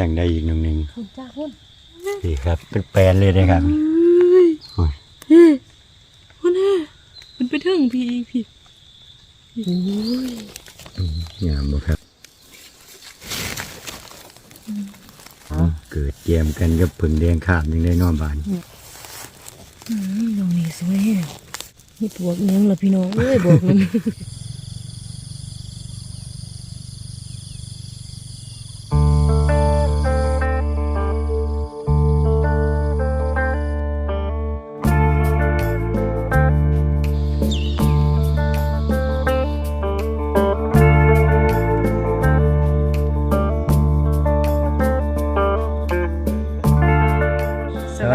ทางใดอีกหนึ่งหนึ่งคุณจ้าคุณนี่ครับ เป็นแปลนเลยนะครับ โอ้ยเฮ้คุณแม่มันไปถึงพี่อีกพี่โอ้ยงามบ่ครับเอาเกิดเกมกันกับผึ่งแดงขามยังได้นอนบานอืมตรงนี้สวยแฮะนี่บวกเนี้ยงเหรอพี่น้องเอ้ยบวกมันส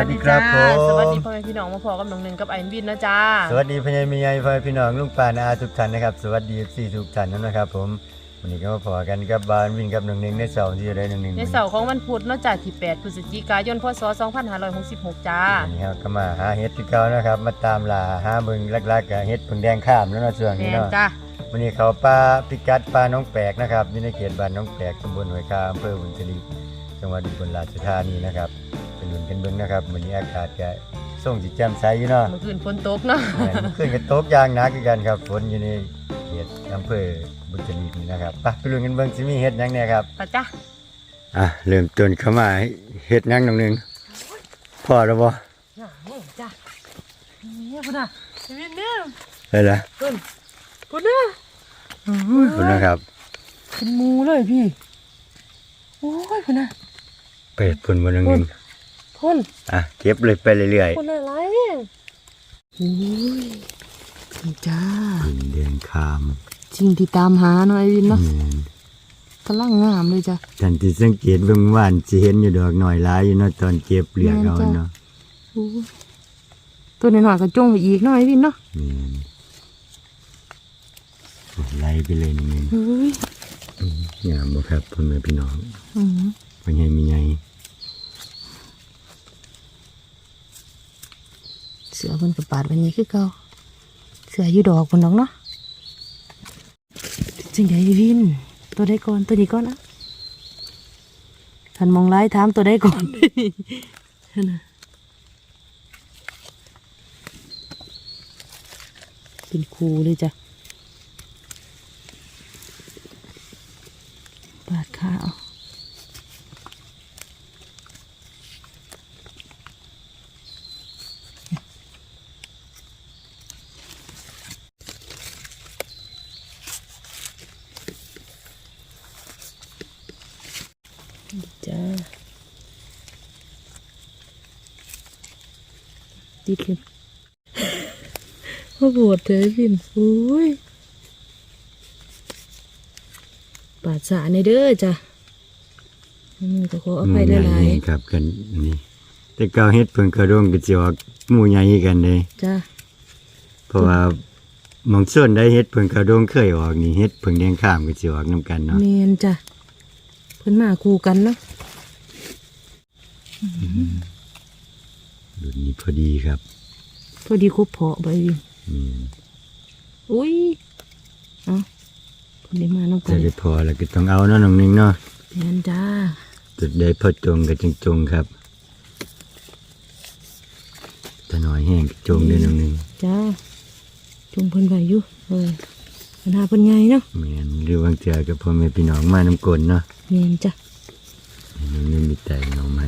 สดีครับผมสวัสดีพ่อแม่พี่น้องมาพอกับน้องหนึ่งกับไอ้วินนะจ้าสวัสดีพี่ใหญ่มีใหญ่พ่อพี่น้องลุงป่านาอาทุกท่านนะครับ สวัสดีสี่ทุกท่านนะครับ ผมวันนี้ก็มาพอกันกับบานวิ่งกับหนึ่งหนึ่งในเสาร์ที่จะได้หนึ่งหนึ่งในเสาร์ของวันพุธเนอกจากที่ 8 พฤศจิกายน พศ 2566 จ้า วันนี้ครับก็มาหาเห็ดที่เก่านะครับ มาตามล่าหาเบิ่งลักๆกับเห็ดผึ่งแดงข้ามแล้วเนาะช่วงแมนี้นเนาะจ้าวันนี้เขาป้าพิกัดป้าน้องแปลกนะครับอยู่ในเขตบ้านน้องแปลกตำบลห้วยคาอำเภอบุญทลี จังหวัดอุบลราชธานีนะครับเป็นหุ่นเป็นเบิ้งนะครับวันนี้อากาศก็ส่งสิแจ่มใสอยู่เนาะเมื่อคืนฝนตกเนาะแม่นขึ้นกันตกอยางหนักคือกันครับฝนอยู่ในเขตอำเภอบุญทลีนี่นะครับไปไปลุ้นกันเบิ่งสิมีเฮ็ดหยังเนี่ยครับปะจ้าอะเริ่มต้นเข้ามาเฮ็ดหยังหนึงพอแล้วบ่น่าแม่จ้าเนี่ยพุ่นน่ะไอ้วินเนี่ยได้ละพุ่นพุ่นน่ะพุ่นนะครับเป็นหมูเลยพี่ โอ้ยพุ่นน่ะ เป็ดพุ่นบ่หนึงหนึงพุ่นอะเก็บเลยไปเรื่อยพุ่นอะไรเนี่ยโอ้ยนี่จ้าๆผึ่งแดงข้ามจริงที่ตามหาเนาะไอ้วินเนาะแม่นกำลังงามเลยจ้ะท่านที่สังเกตเบิ่งว่านสิเห็นอยู่ดอกหน่อยหลายอยู่เนาะตอนเก็บเปลือกเอาเนาะโอ้ยตัวน้อยๆก็จงไปอีกเนาะไอ้วินเนาะแม่นไล่ไปเลยนี่เฮ้ยงามบ่ครับพ่อแม่พี่น้องอืมว่าไงมีไง สือมันกระปาดวันนี้คือเก่าเสืออยู่ดอกคนดอกเนาะจริงใหญ่วิน ตัวได้ก่อนตัวนี้ก่อนนะท่านมองไล่ถามตัวได้ก่อนนะเป็นครูเลยจ้ะปาดขาเอา จ้าติดเลยพ่อปวดเธอพินโอ้ยปาดสาในเด้อจ้ะมันก็ขออภัยหลายนี่ครับกันนี่แต่เก่าเฮ็ดเพิ่นกระด้งก็สิออกหมู่ใหญ่กันเด้ๆจ้าเพราะว่าหมองส่วนได้เฮ็ดเพิ่นกระด้งเคยออกนี่เฮ็ดเพิ่งแดงข้ามก็สิออกนํกันเนาะเมนจ้ะ เพิ่นมาคู่กันเนาะรุ่นนี้พอดีครับ พอดีครบเพาะใบวินนี่อุ้ยเอะคนนี้มาน้องกัจะนได้พอแล้วก็ต้องเอาเนาะน้องหนึงเนาะเมนจ้าจุดใดพอจงก็จงจงครับถ้าน้อยแห้งก็จงเด้อน้องหนึงจ้าจุงเพิ่นไว้อยู่เอ้ยปัญหาเพิ่นใหญ่เนาะแม่นหรือวางเทื่อกับพ่อแม่พี่น้องมาน้ำกลนเนาะ เมนจ้ะน้องหนึงมีแต่น้องใหม่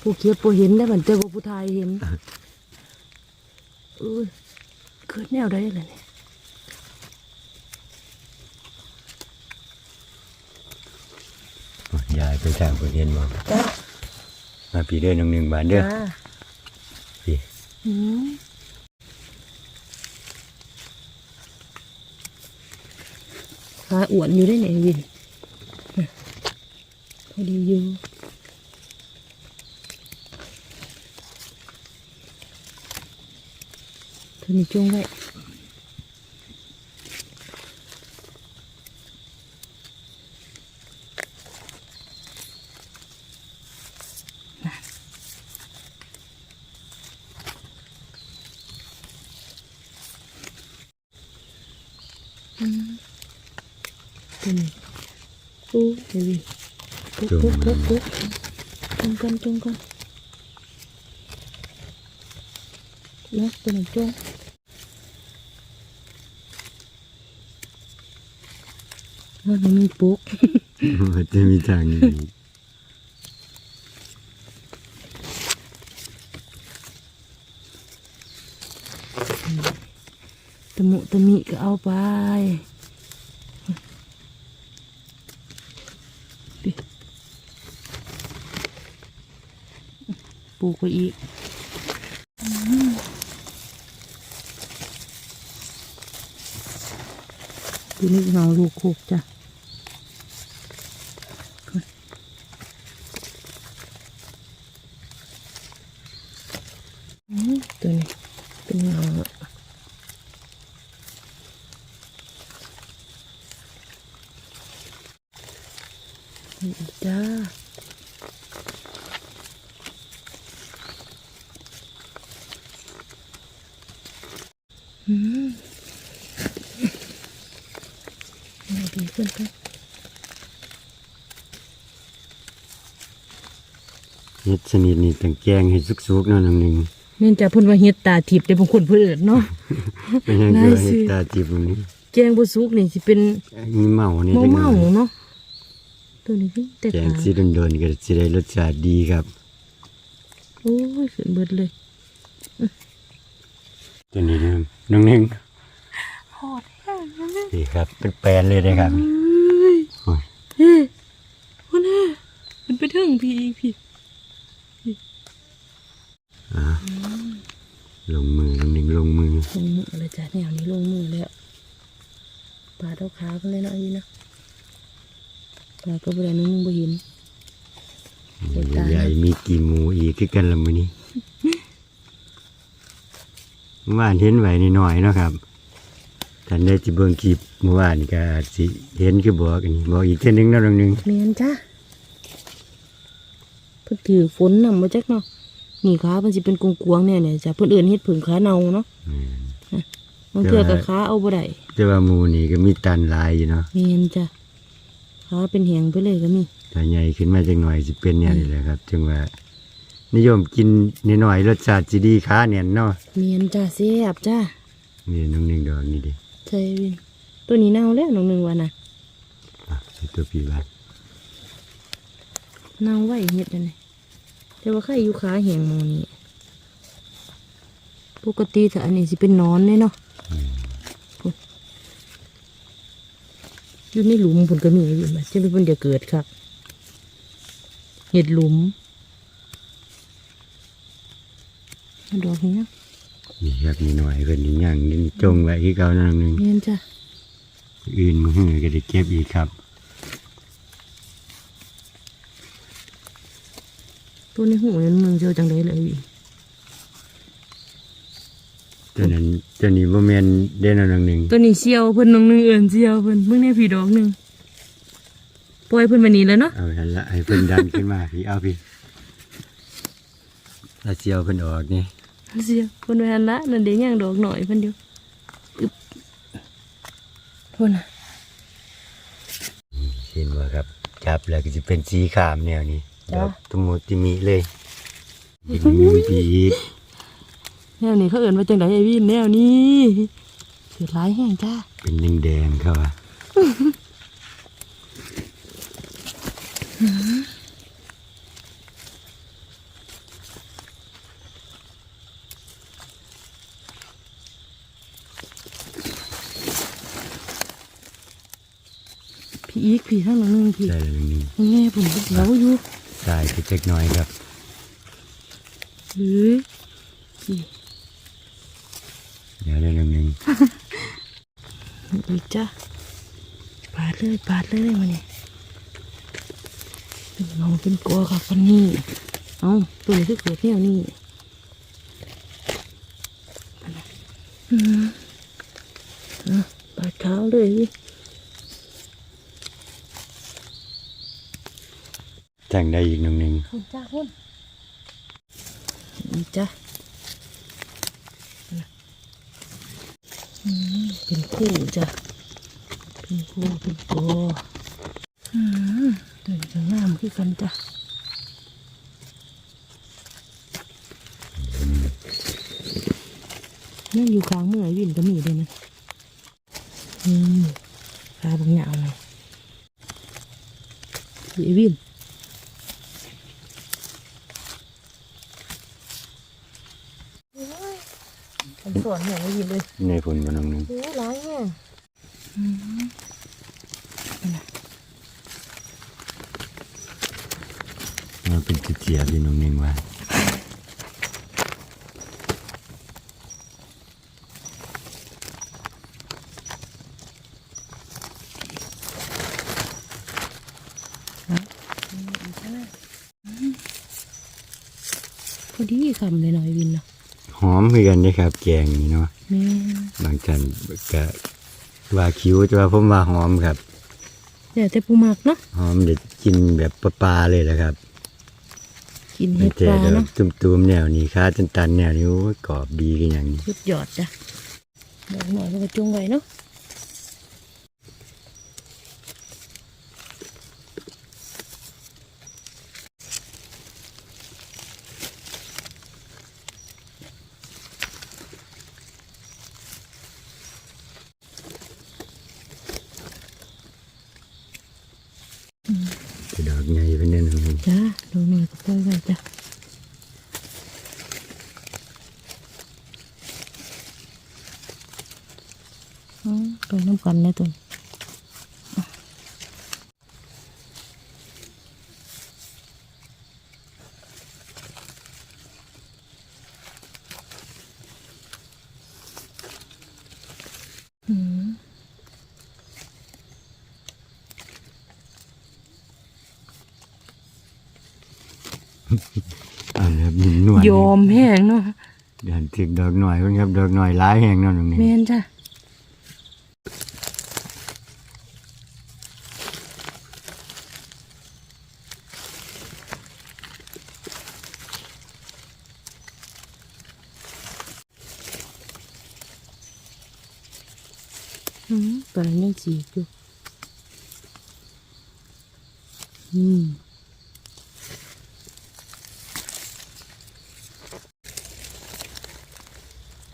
ผู้เขียบผู้เห็นได้เหมือนเจอว่าผู้ทายเห็นเอ้ยเกิดแนวได้เลยเนี่ยยายไปทางประเทศบ่จ้ามาพี่เด้อน้องหนึงบานเด้อพี่อืมขาอ้วนอยู่ได้ไหนวินอะ พอดีอยู่เธอนี่จงไว้ เป็นอู้เดี๋ยวดิ ปุ๊บปุ๊บจุงกันจุงกันนะตัวหนึ่งจุงมันมีปุ๊กมันจะมีทางนี้ตะมุตะมิก็เอาไป ปลูกไปอีกทีนี้เราลูกโคกจ้ะอืมตัวนี้เป็นเงา นี่อีกจ้าอืมเอาดีขึ้นกัน เฮ็ด ชนิดนี้ต้องแกงให้สุกๆเนาะน้องหนึงเนื่องจากเพิ่นว่าเฮ็ดตาทิพย์ได้บางคนเพิ่นเอิ้นเนาะเป็นหยังได้คือสิเฮ็ดตาจีบตรงนี้แกงบ่สุกนี่สิเป็นมีเมานี่เมาจังเมาหน่อยๆเนาะตัวนี้สิแต่แกขางสีโดนๆก็สิได้รสชาติดีครับโอ้ยขึ้นเบิดเลยตัวนี้นะครับน้องหนึงฮอดแห้งเลยนี่ครับเป็นแปลนเลยนะครับเฮ้ยโอ้ยเฮ้ยวันน่ะมันไปถึงพี่อีกพี่ อ่าลงมือน้องหนึงลงมือลงมือเลยจ้ะแนวนี้ลงมือแล้วปลาเท้าขาเพิ่นเลยเนาะอีนะปลาก็บ่ได้นึงบ่เห็นเฮ็ดตาใหญ่มีกี่หมูอีกคือกันละมื้อนี้เมื่อวานเห็นไว้นิดหน่อยเนาะครับท่านได้สิเบิ่งคลิปเมื่อวานก็อาจสิเห็นคือบอกอันนี้บอกอีกเทื่อนึงเนาะน้องหนึงแม่นจ้ะเพิ่นถือฝนนำมาจักเนาะ นี่ขาเพิ่นสิเป็นกวงๆเนี่ยเนี่ยจ้ะเพิ่นเอิ้นเฮ็ดผึ่งขาเนาเนาะอืมบางเทื่อก็ขาเอาบ่ได้แต่ว่าหมูนี่ก็มีตันหลายอยู่เนาะแม่นจ้ะขาเป็นแหงไปเลยก็มีถ้าใหญ่ขึ้นมาจังหน่อยสิเป็นเนี่ยนี่แหละครับจึงว่านิยมกินนิดหน่อยรสชาติสิดีค้าเนี่ยเนาะแม่นจ้ะแซ่บจ้ะนี่น้องหนึงดอกนี่ดิใช่วินตัวนี้เน่าแล้วน้องหนึงว่าน่ะอะใส่ตัวพี่บ้านเน่าไว้เฮ็ดจังได๋ แต่ว่าใครอยู่ขาแหงหมองนี้ปกติถ้าอันนี้สิเป็นหนอนเลยเนาะพุ่นอยู่ในหลุมพุ่นก็มีอยู่นะจะเป็นเพิ่นจะเกิดครับเห็ดหลุมเอาดอกนี้นะนี่ครับนิดหน่อยเพิ่นนี่ย่างนี่จงไว้คือเก่านะน้องหนึงเมียนจ้ะอื่นมื้อหื้อก็ได้เก็บอีกครับ ตัวในหูนั้นมึงเจ้าจังไดเลยวิตัวนั้นตัวนี้บ่แม่นเด่นน้องหนึงตัวนี้เชียวเพิ่นน้องหนึงเอิ้นเชียวเพิ่นมึงแน่ผีดอกหนึงปล่อยเพิ่นมานี่แล้วเนาะเอาหั่นละให้เพิ่นดันขึ้นมาพี่เอาพี่ถ้าเสียวเพิ่นออกนี่เชียวเพิ่นไว้หันละนั่นเด้ย่างดอกหน่อยเพิ่นอยู่อึบเพิ่นน่ะเห็นบ่ครับจับแล้วก็สิเป็นสีขามแนวนี้ ดอกตุมุติมิเลยเป็นมุมพีอีกแนวนี้เขาเอิ้นว่าจังไดไอ้วินแนวนี้เสือหลายแห้งจ้าเป็นแดงๆครับว่าพี่อีกพี่ทั้งน้องหนึงพี่ใช่แล้วนี่มึงแน่ผมก็เสียวอยู่สายคือจักหน่อยครับเฮ้ยพี่เดี๋ยวเรื่องหนึงอีกจ้าปาดเลยปาดเลยมาเนี่ยเป็นน้องเป็นกลัวค่ะคนนี้เอาตัวนี้คือเกิดแนวนี้อืมอะปาดขาวเลย จังได้อีกหนึ่งหนึ่งคุณจ้าคุณอีกจ้าอืมเป็นคู่จ้ะเป็นคู่เป็นกออืมตัวตัวนี้ก็งามคือกันจ้ะนี่อยู่ข้างเมื่อไอ้วินก็มีเลยนะอืมปลาบางอย่างเลยไอ้วิน สอนอย่างไอ้วินเลยในผลกับน้องหนึงโอ้ร้ายเนี่ยมันเป็นเจียบๆอยู่น้องหนึงว่าพอดีคำเลยหน่อย คือกันเด้ครับ แกงนี่เนาะแม่บางท่านก็ว่าคิ้วแต่ว่าผมว่าหอมครับเดี๋ยวแต่ปูหมักเนาะหอมเด็ดกินแบบปลาๆเลยแหละครับกินไม่เห็ดเจ๊ปลาเด้อเนาะตุ้มๆแนวนี้ค้าตันๆแนวนี้โอ้ยกรอบดีกันอย่างนี้สุดยอดจ้ะดอกหน่อยแล้วก็จุงไว้เนาะ ใหญ่เป็นแน่นอนจ้าดูหน่อยก็ปล่อยไว้จ้าอืมตัวน้ำกันเลยตัว อันครับนิ่มนวลยอมแห้งเนาะเดินถึงดอกหน่อยเพิ่นครับดอกหน่อยหลายแห่งเนาะตรงนี้แม่นจ้ะอืมตอนนั้นยังสีกอยู่อืม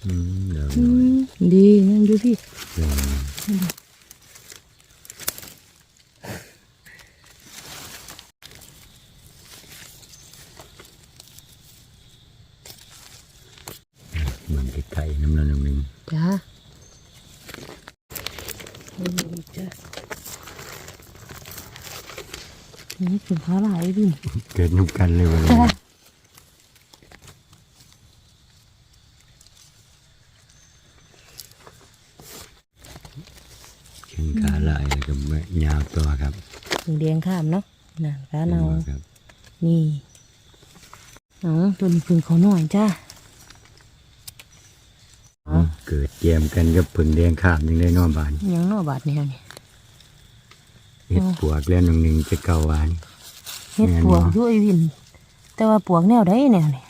อืมดอก อื น้อย มดีนั่นดูพี่ ดอกน้อยเหมือนไข่น้ำน้ำหนึ่ง จ้านี่จ้ะนี่เป็นขาหลายดิ เกิดนุ่มกันเลยวันนี้จ้าเข่งขาลายแล้วก็ไม่ยาวตัวครับถึงเดียงข้ามเนาะน่ะขาเนาห็นบ่ครับนี่เอาตัวนี้พึ่งเขาหน่อยจ้าอ๋อเกิดเจียมกันกับผึ่งแดงข้ามยังได้นอบานยังนอบาดแนวนี่เห็ดปวกแล้วหนึ่งหนึ่งจะเกาวาน เฮ็ดแม่นปวกบ่ด้วยวิน แต่ว่าปวกแนวใดแนวนี่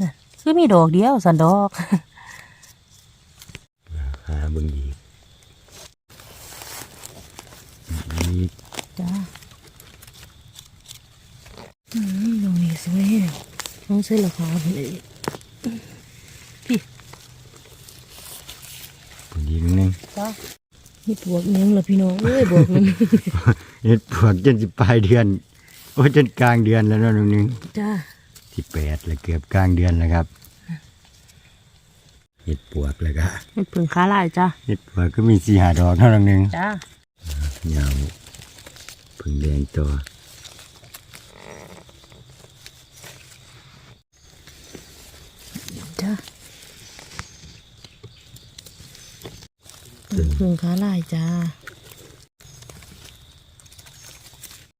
น่ะคือมีดอกเดียวสันดอกหาเบิ่งอีกนี่จ้าอืมดอกนี้สวยแฮะน้องใส่ราคาเพิ่นเองพี่พอดีนึงนึงจ้านี่ปวกยังล่ะพี่น้องเอ้ยบวกนึงเห็ดปวกจนสิปลายเดือน โอ้ยจนกลางเดือนแล้วเนาะนึงนึงจ้าที่แปดแล้วเกือบกลางเดือนแล้วครับเห็ดปวกแล้วก็ให้เพิ่งขาลายจ้าเห็ดปวกก็มีสี่หาดอกเท่านั้นนึงจ้ายาวผึ่งแดงตัวจ้าเพิ่งขาลายจ้า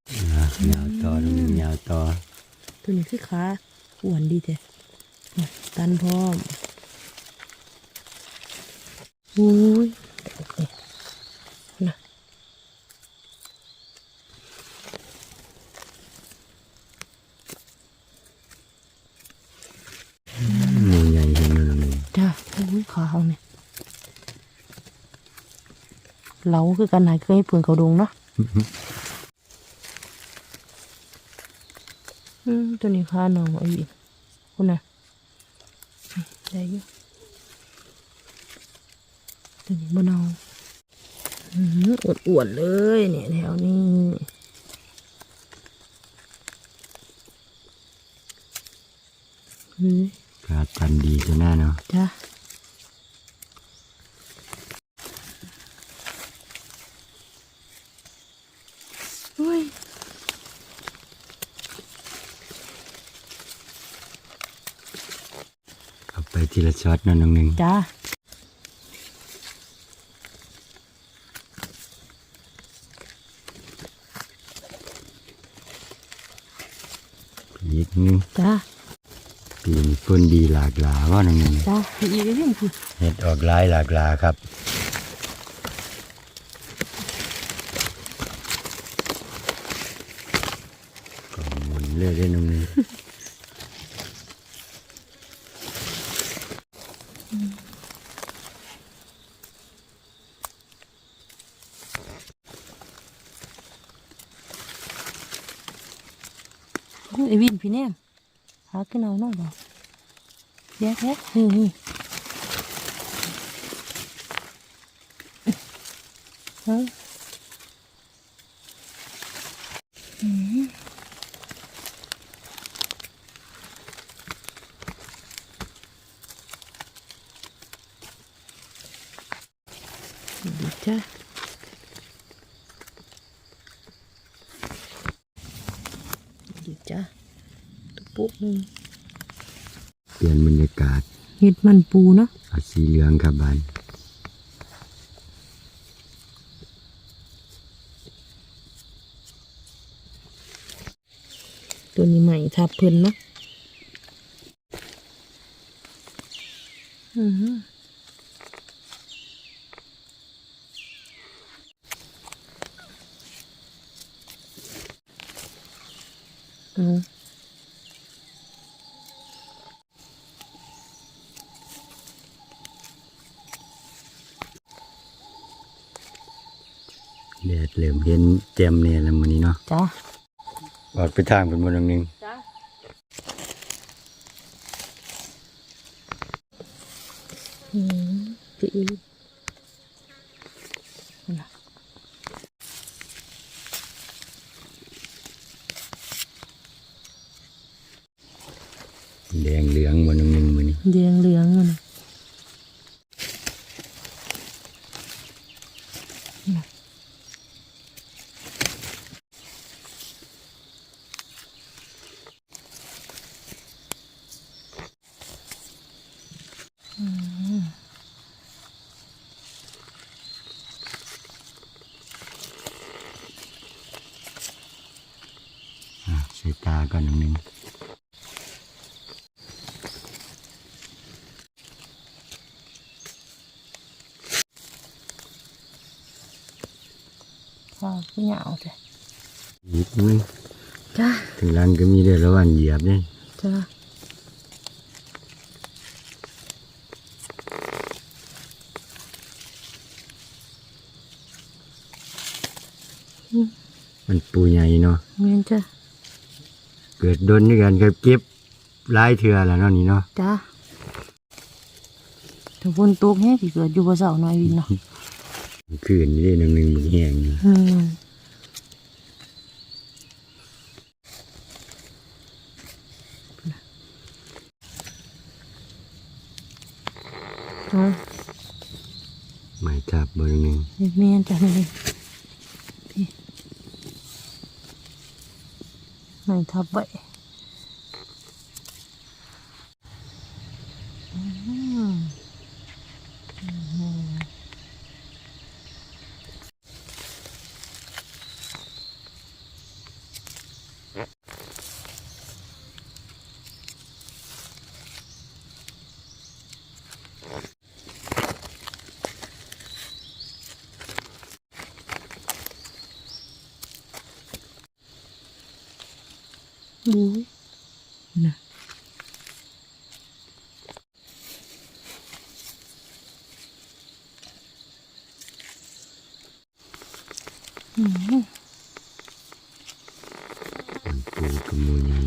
นะ ยาวต่อนึงยาวต่อ ตัวนี้คือขาอ้วนดีแท้อะตันพร้อมอุ้ยนี่นะหนึ่งใหญ่เห็นนึงนึงจ้าอุ้ยขาเขาเนี่ยเราคือกันไหนเคยเพิ่งเขาดงเนาะ อืม ตัวนี้ค่าน้องไอ้วินคุณนะได้อยู่ตัวนี้บ่นเอาอืมอวดๆเลยเนี่ยแถวนี้อืมขาดพันดีตัวหน้าเนาะจ้ะโอ้ย เอาไป ทีละช็อตเนาะน้องหนึ่งจ้าอีกหนึงจ้าปีนี้ฝนดีหลากหลาว่าน้องหนึ่งจ้าพี่อีกเรื่องคือเห็ดออกหลายหลากหลาครับก็หมุนเรื่อยๆน้องหนึ่ง ไอ้วินพี่เนี่ยหาขึ้นเอาหน่อยบ่แยกแยกนี่นี่เฮ้ยอืมดีจ้าดีจ้าตุ๊ปุ๊บหนึง เปลี่ยนบรรยากาศ เห็ดมันปูเนาะเอาสีเหลืองครับบานตัวนี้ใหม่ทับเพิ่นเนาะอือหืออืม แดดเริ่มเห็นแจ่มเนี่ยแล้วมื้อนี้เนาะจ้าออกไปทางเป็นบนน้องหนึ่งจ้าอืมจีน่ะ แดงเหลืองบนน้องหนึ่งมื้อนี้ แดงเหลืองมันน่ะน่ะอืม อะใส่ตาก่อนน้องหนึ่งข้าวขี้เหงาจ้ะหยิบนึงจ้าถึงหลังก็มีเด้อระหว่างเหยียบเนี่ยจ้ามันปูใหญ่เนาะเมียนจ้า เกิดโดนด้วยกันก็เก็บหลายเทื่อแล้วเนาะนี่เนาะจ้าถ้าฝนตกแห้งสิเกิดอยู่บ่เสาหน่อยวินเนาะคืนนี้น้องหนึ่งมึงแห้งอยู่อืมเอาไม่ทับบนน้องหนึ่งเมียนจ้ะเมียนพี่ ไม่ทับไว้อืมอืม บู๊ นะอืมมันปูกระมูใหญ่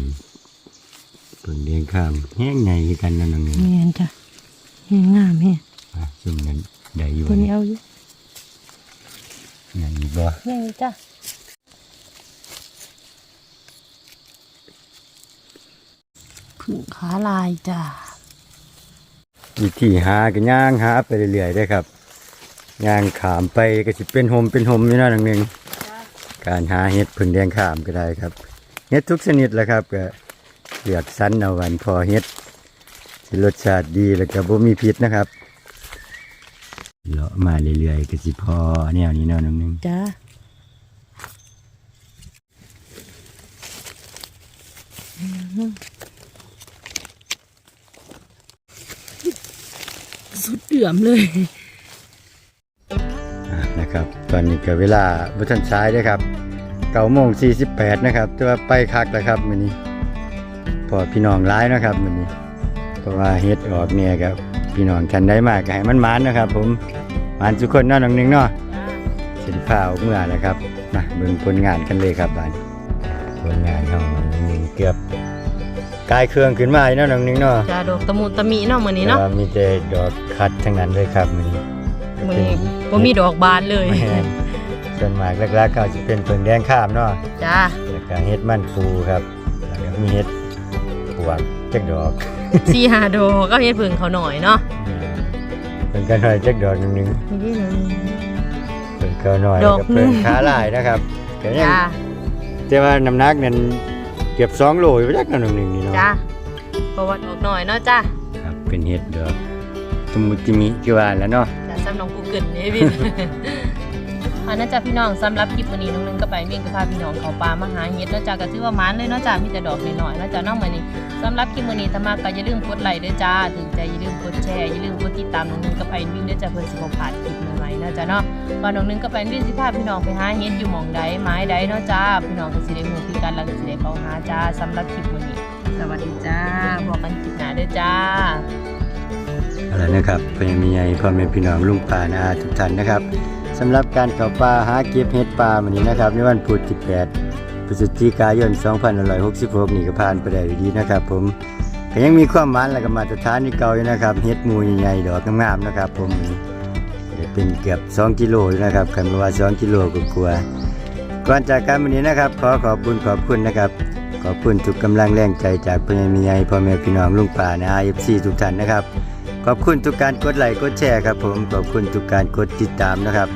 เพิ่งเลี้ยงข้ามแห้งใหญ่คือกันนั่นนึงแม่นจ้ะแห้งงามแฮะซุ่มนั้นได้อยู่ตัวนี้เอาอยู่ใหญ่อยู่บ่แห้งจ้ะผึ่งขาลายจ้ะวิธีหาก็ย่างหาไปเรื่อยๆได้อครับย่างขามไปก็สิเป็นโฮมเป็นโฮมอยู่เนั่นนึงการหาเห็ดพึ่งแดงขามก็ได้ครับเห็ดทุกชนิดแหละครับก็เลือกสรรเอาวันพอเห็ดสิรสชาติดีแล้วก็บ่มีพิษนะครับเลาะมาเรื่อยๆก็สิพอแนวนี้เนาะนึงจ้ะ สุดเดือมเลยนะครับ ตอนนี้ก็เวลาบุทันซ้ายด้วยครับเก้าโมงสี่สิบแปดนะครับแต่ว่าไปคักแล้วครับมื้อนี้พอพี่น้องร้ายนะครับมื้อนี้ เพราะว่าเฮ็ดออกเนี่ยครับพี่น้องกันได้มากก็ให้มันมานนะครับ ผมมานทุกคนเนาะน้องหนึงเนาะสินผ้าเมื่อแล้วครับมาเบิ่งผลงานกันเลยครับบานผลงานเฮามันเกือบ กลายเครื่องขึ้นมาอีกเนาะน้องหนึงเนาะจ้าดอกตะมูตะมีเนาะมื้อนี้เนาะแต่ว่มีแต่ดอกคัดทั้งนั้นเลยครับมื้อนี้มื้อนี้บ่มีดอกบานเลย แม่นส่วนมากแรกๆก็จะเป็นเพิ่งแดงข้ามเนาะจ้าแล้วก็เฮ็ดมันปูครับแล้วก็มีเฮ็ดปวกจักดอกสี่หาดอกก็เฮ็ดเพิ่งเขาหน่อยเนาะเป็นกันหน่อยจักดอกหนึงนี่ดิหนึ่งๆเป็นเขาหน่อยดอกก็เป็นหนึ่งขาลายนะครับก็ยัง จ้า แต่ว่าน้ำหนักนั้น เกือบ2โลอยู่จักหน่อยหนึงนี่เนาะจ้าเพราะว่าดอกหน่อยเนาะจ้าครับเป็นเฮ็ดดอกสมุติมิคือว่าแล้วเนาะจ้าสำน้องกูเกิลนี่พี่อันนั้นจ้าพี่น้องสำหรับคลิปวันนี้น้องนึงก็ไปเมี่ยงก็พาพี่น้องเขาปลามาหาเฮ็ดเนาะจ้าก็ถือว่าหมันเลยเนาะจ้ามีแต่ดอกน้อยๆเนาะจ้าน้องมื้อนี้สำหรับคลิปวันนี้ถ้ามากก็อย่าลืมกดไลค์ด้วยจ้าถึงใจอย่าลืมกดแชร์อย่าลืมกดติดตามน้องนึงก็ไปวิ่งด้วยจ้าเพื่อสิบ่พลาดคลิปใหม่ๆเนาะจ้าเนาะว่าน้องนึงก็ไปวิ่งสิพาพี่น้องไปหาเฮ็ดอยู่หม่องใดไม้ใดเนาะจ้าพี่น้องก็สิได้ฮู้คือกันแล้วก็สิได้เข้าหาจ้าสำหรับคลิปวันนี้สวัสดีจ้าบอกกันคลิปหน้าเด้อจ้าเอาละนะครับเพื่อนมีใหญ่พ่อแม่พี่น้องลุงป่านาทุกท่านนะครับสำหรับการเข้าป่าหาเก็บเห็ดป่าวันนี้นะครับในวันพุธที่8พฤศจิกายน 2566 นี่ก็ผ่านไปได้ดีนะครับ ผมก็ยังมีความหมันและก็มาตรฐานที่เก่าอยู่นะครับเห็ดมูใหญ่ๆดอกงามๆนะครับ ผม เป็นเกือบ 2 กิโลนะครับคันว่า 2 กิโลก็กลัวก่อนจากกันวันนี้นะครับ ขอขอบคุณขอบคุณนะครับ ขอบคุณทุกกำลังแรงใจจากเพื่อนมีใหญ่พ่อแม่พี่น้องลุงป่านา IFC ทุกท่านนะครับ ขอบคุณทุกการกดไลค์กดแชร์ครับผมขอบคุณทุกการกดติดตามนะครับ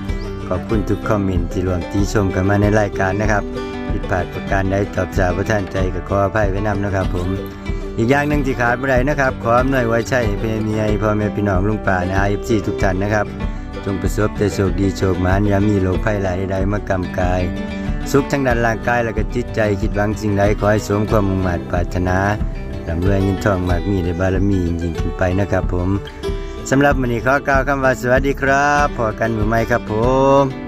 ขอบคุณทุกคอมเมนต์ที่รวมติชมกันมาในรายการนะครับผิดพลาดประการใดตอบสาประท่านใจก็ขออภัยไว้นำนะครับ ผม อีกอย่างหนึ่งที่ขาดไม่ได้นะครับ ขออำนวยไว้ใช่เพื่อมีไอพ่อแม่พี่น้องลุงป่านไอเอฟซีทุกท่านนะครับ จงประสบแต่โชคดีโชคมานอย่ามีโรคภัยหลายใดมากำกาย สุขทั้งด้านร่างกายและก็จิตใจคิดหวังสิ่งใดขอให้สมความมุ่งมั่นปรารถนาร่ำรวยเงินทองมากมีในบารมียิ่งขึ้นไปนะครับผมสำหรับวันนี้ขอกล่าวคำว่าสวัสดีครับพอกันมือใหม่ครับผม